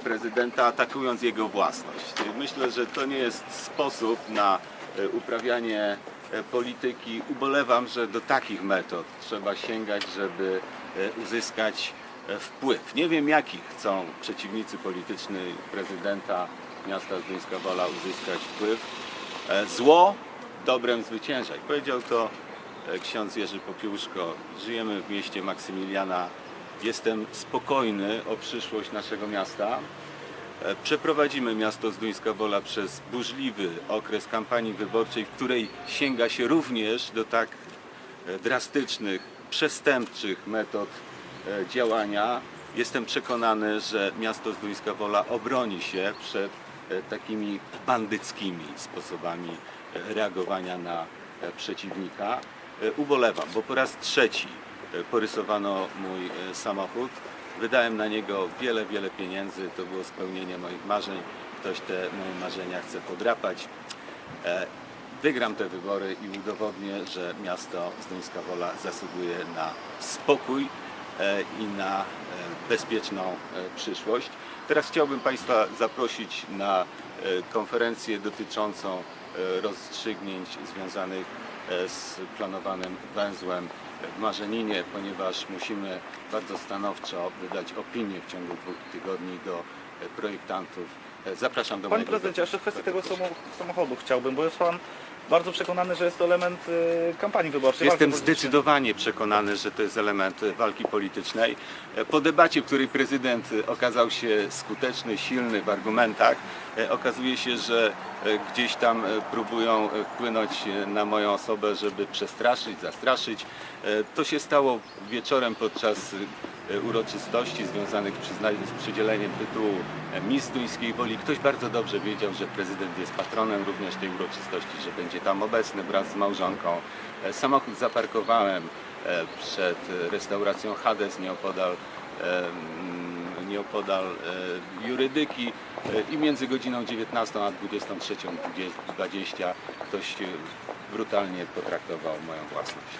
prezydenta, atakując jego własność. Myślę, że to nie jest sposób na e, uprawianie e, polityki. Ubolewam, że do takich metod trzeba sięgać, żeby e, uzyskać wpływ. Nie wiem, jakich chcą przeciwnicy polityczni prezydenta miasta Zduńska Wola uzyskać wpływ. Zło dobrem zwycięża. I powiedział to ksiądz Jerzy Popiłuszko. Żyjemy w mieście Maksymiliana. Jestem spokojny o przyszłość naszego miasta. E, Przeprowadzimy miasto Zduńska Wola przez burzliwy okres kampanii wyborczej, w której sięga się również do tak e, drastycznych, przestępczych metod e, działania. Jestem przekonany, że miasto Zduńska Wola obroni się przed takimi bandyckimi sposobami reagowania na przeciwnika. Ubolewam, bo po raz trzeci porysowano mój e, samochód. Wydałem na niego wiele, wiele pieniędzy. To było spełnienie moich marzeń. Ktoś te moje marzenia chce podrapać. E, Wygram te wybory i udowodnię, że miasto Zduńska Wola zasługuje na spokój e, i na e, bezpieczną e, przyszłość. Teraz chciałbym Państwa zaprosić na e, konferencję dotyczącą e, rozstrzygnięć związanych e, z planowanym węzłem w Marzeninie, ponieważ musimy bardzo stanowczo wydać opinię w ciągu dwóch tygodni do e, projektantów. E, Zapraszam do Panie mojego prezydencie, jeszcze w kwestii tego samochodu chciałbym, bo jest pan bardzo przekonany, że jest to element y, kampanii wyborczej. Jestem zdecydowanie przekonany, że to jest element e, walki politycznej. E, Po debacie, w której prezydent e, okazał się skuteczny, silny w argumentach, e, okazuje się, że e, gdzieś tam próbują wpłynąć na moją osobę, żeby przestraszyć, zastraszyć. To się stało wieczorem podczas uroczystości związanych z przydzieleniem tytułu e, Miss Duńskiej Woli. Ktoś bardzo dobrze wiedział, że prezydent jest patronem również tej uroczystości, że będzie tam obecny wraz z małżonką. E, Samochód zaparkowałem e, przed e, restauracją Hades nieopodal, e, mm, nieopodal e, jurydyki e, i między godziną 19 a 23.20 ktoś e, brutalnie potraktował moją własność.